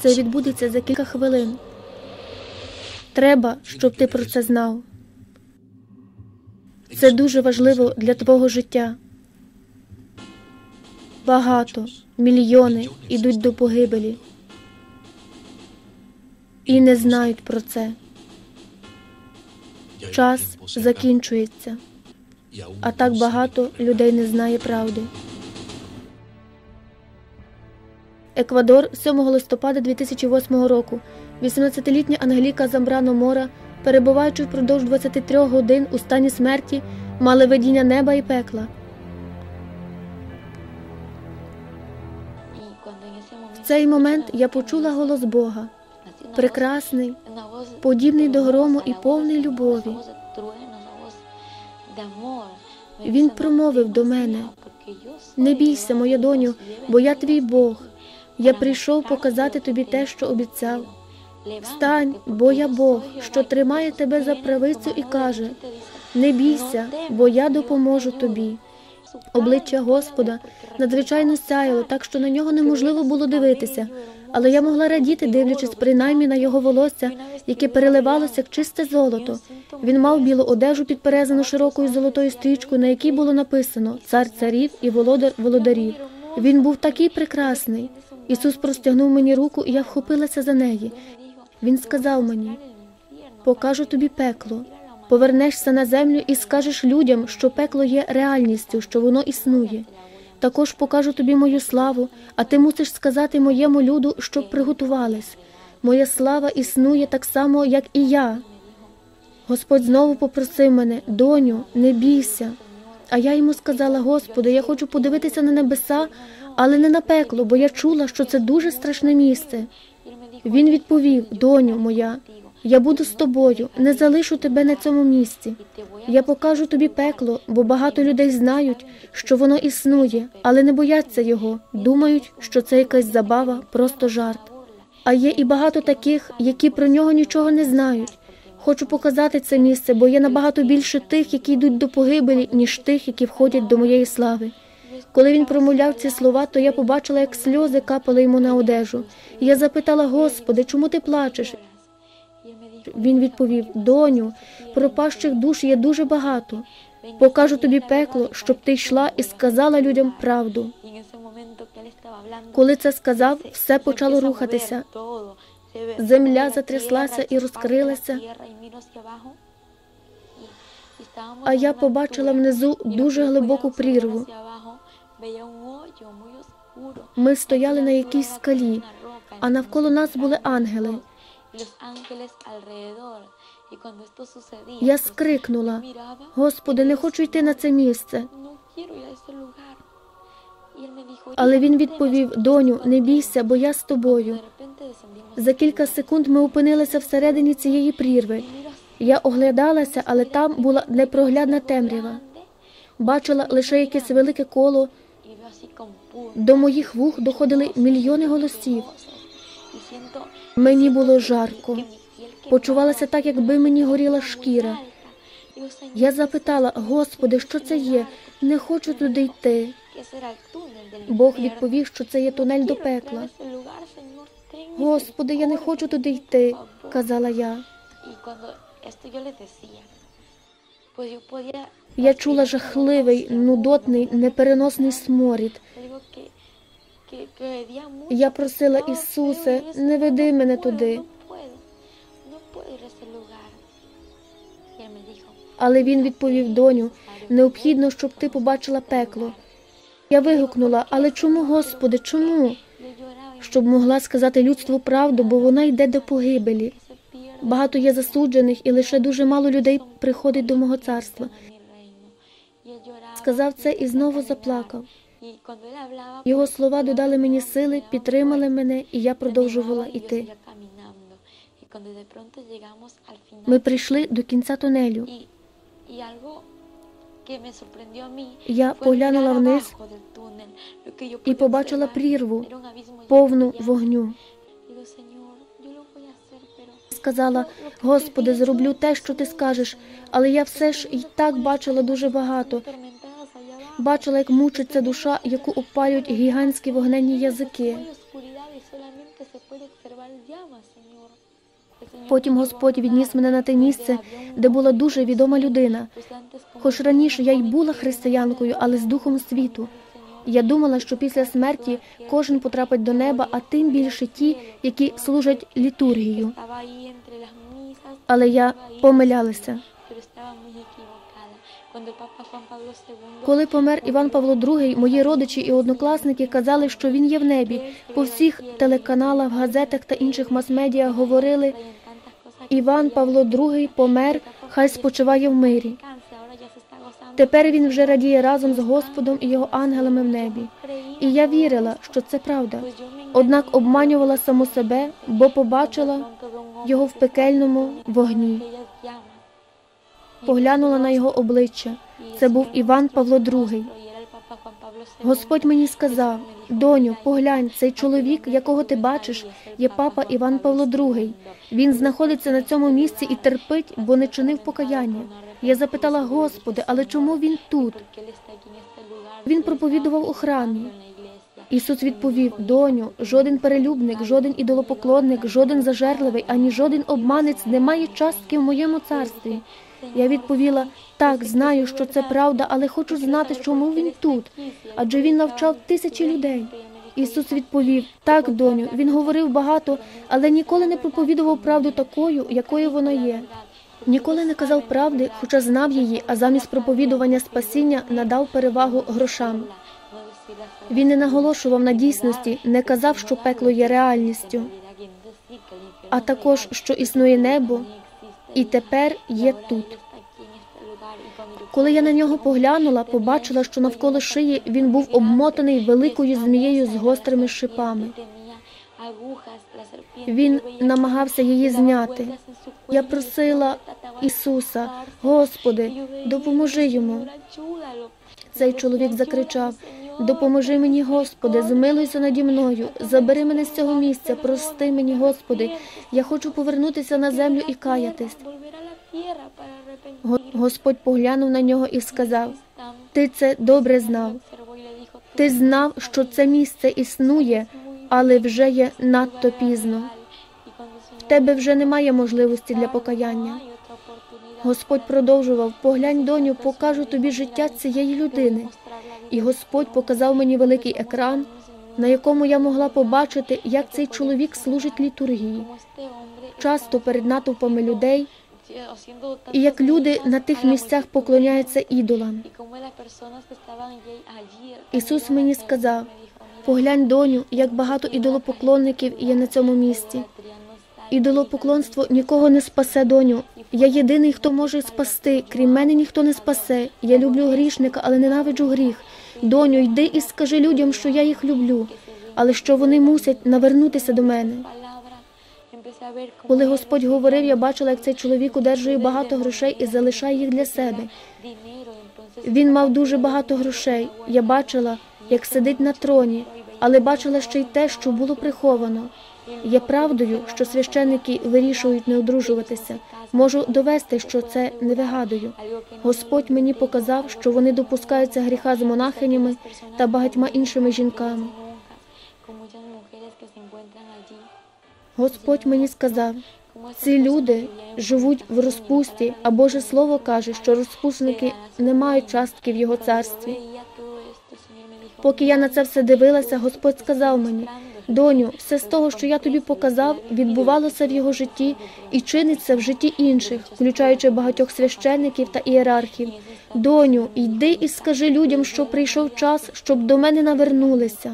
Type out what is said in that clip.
Це відбудеться за кілька хвилин. Треба, щоб ти про це знав. Це дуже важливо для твого життя. Багато, мільйони ідуть до погибелі і не знають про це. Час закінчується, а так багато людей не знає правди. Еквадор 7 листопада 2008 року. 18-літня Ангеліка Замбрано Мора, перебуваючи впродовж 23 годин у стані смерті, мали видіння неба і пекла. В цей момент я почула голос Бога, прекрасний, подібний до грому і повний любові. Він промовив до мене: Не бійся, моя доню, бо я твій Бог. Я прийшов показати тобі те, що обіцяв. Встань, бо я Бог, що тримає тебе за правицю і каже: Не бійся, бо я допоможу тобі. Обличчя Господа надзвичайно сяяло, так що на нього неможливо було дивитися, але я могла радіти, дивлячись принаймні на його волосся, яке переливалося як чисте золото. Він мав білу одежу, підперезану широкою золотою стрічкою, на якій було написано Цар царів і володар володарів. Він був такий прекрасний. Ісус простягнув мені руку, і я вхопилася за неї. Він сказав мені: покажу тобі пекло. Повернешся на землю і скажеш людям, що пекло є реальністю, що воно існує. Також покажу тобі мою славу, а ти мусиш сказати моєму люду, щоб приготувались. Моя слава існує так само, як і я. Господь знову попросив мене, доню, не бійся. А я йому сказала: Господи, я хочу подивитися на небеса, але не на пекло, бо я чула, що це дуже страшне місце. Він відповів: Доню моя, я буду з тобою, не залишу тебе на цьому місці. Я покажу тобі пекло, бо багато людей знають, що воно існує, але не бояться його, думають, що це якась забава, просто жарт. А є і багато таких, які про нього нічого не знають. Хочу показати це місце, бо є набагато більше тих, які йдуть до погибелі, ніж тих, які входять до моєї слави. Коли він промовляв ці слова, то я побачила, як сльози капали йому на одежу. Я запитала, Господи, чому ти плачеш? Він відповів: Доню, пропащих душ є дуже багато. Покажу тобі пекло, щоб ти йшла і сказала людям правду. Коли це сказав, все почало рухатися. Земля затряслася і розкрилася. А я побачила внизу дуже глибоку прірву. Ми стояли на якійсь скалі, а навколо нас були ангели. Я скрикнула, Господи, не хочу йти на це місце. Але він відповів: Доню, не бійся, бо я з тобою. За кілька секунд ми опинилися всередині цієї прірви. Я оглядалася, але там була непроглядна темрява. Бачила лише якесь велике коло. До моїх вух доходили мільйони голосів. Мені було жарко. Почувалася так, якби мені горіла шкіра. Я запитала, Господи, що це є? Не хочу туди йти. Бог відповів, що це є тунель до пекла. Господи, я не хочу туди йти, казала я. Я чула жахливий, нудотний, непереносний сморід. Я просила Ісусе, не веди мене туди. Але він відповів доню, необхідно, щоб ти побачила пекло. Я вигукнула, але чому, Господи, чому? Щоб могла сказати людству правду, бо вона йде до погибелі. Багато є засуджених, і лише дуже мало людей приходить до мого царства. Сказав це і знову заплакав. Його слова додали мені сили, підтримали мене, і я продовжувала йти. Ми прийшли до кінця тунелю. Я поглянула вниз і побачила прірву, повну вогню. Сказала, Господи, зроблю те, що ти скажеш, але я все ж і так бачила дуже багато. Бачила, як мучиться душа, яку опалюють гігантські вогненні язики. Потім Господь відніс мене на те місце, де була дуже відома людина. Хоч раніше я й була християнкою, але з духом світу. Я думала, що після смерті кожен потрапить до неба, а тим більше ті, які служать літургію. Але я помилялася. Коли помер Іван Павло II, мої родичі і однокласники казали, що він є в небі. По всіх телеканалах, газетах та інших мас-медіа говорили: Іван Павло II помер, хай спочиває в мирі. Тепер він вже радіє разом з Господом і його ангелами в небі. І я вірила, що це правда. Однак обманювала саму себе, бо побачила його в пекельному вогні. Поглянула на його обличчя. Це був Іван Павло II. Господь мені сказав: доню, поглянь, цей чоловік, якого ти бачиш, є папа Іван Павло II. Він знаходиться на цьому місці і терпить, бо не чинив покаяння. Я запитала Господи, але чому він тут? Він проповідував у храмі. Ісус відповів: Доню, жоден перелюбник, жоден ідолопоклонник, жоден зажерливий, ані жоден обманець не має частки в моєму царстві. Я відповіла: так, знаю, що це правда, але хочу знати, чому він тут, адже він навчав тисячі людей. Ісус відповів: Так, доню, він говорив багато, але ніколи не проповідував правду такою, якою вона є. Ніколи не казав правди, хоча знав її, а замість проповідування спасіння надав перевагу грошам. Він не наголошував на дійсності, не казав, що пекло є реальністю, а також, що існує небо і тепер є тут. Коли я на нього поглянула, побачила, що навколо шиї він був обмотаний великою змією з гострими шипами. Він намагався її зняти. Я просила Ісуса. Господи, допоможи йому. Цей чоловік закричав: Допоможи мені, Господи, змилуйся наді мною, забери мене з цього місця, прости мені, Господи. Я хочу повернутися на землю і каятись. Господь поглянув на нього і сказав: Ти це добре знав. observó y le dijo, "Tú Ти знав, що це місце існує, але вже є надто пізно. В тебе вже немає можливості для покаяння. Господь продовжував: Поглянь, доню, покажу тобі життя цієї людини. І Господь показав мені великий екран, на якому я могла побачити, як цей чоловік служить літургії. Часто перед натовпами людей, і як люди на тих місцях поклоняються ідолам. Ісус мені сказав: me dijo, "Mira, Поглянь, доню, як багато ідолопоклонників є на цьому місці. Ідолопоклонство нікого не спасе, доню. Я єдиний, хто може спасти. Крім мене ніхто не спасе. Я люблю грішника, але ненавиджу гріх. Доню, йди і скажи людям, що я їх люблю, але що вони мусять навернутися до мене. Коли Господь говорив, я бачила, як цей чоловік одержує багато грошей і залишає їх для себе. Він мав дуже багато грошей. Я бачила, як сидить на троні, але бачила ще й те, що було приховано. Є правдою, що священники вирішують не одружуватися. Можу довести, що це не вигадую. Господь мені показав, що вони допускаються гріха з монахинями та багатьма іншими жінками. Господь мені сказав, ці люди живуть в розпусті, а Боже Слово каже, що розпусники не мають частки в його царстві. Поки я на це все дивилася, Господь сказав мені: доню, все з того, що я тобі показав, відбувалося в його житті і чиниться в житті інших, включаючи багатьох священників та ієрархів. Доню, йди і скажи людям, що прийшов час, щоб до мене навернулися.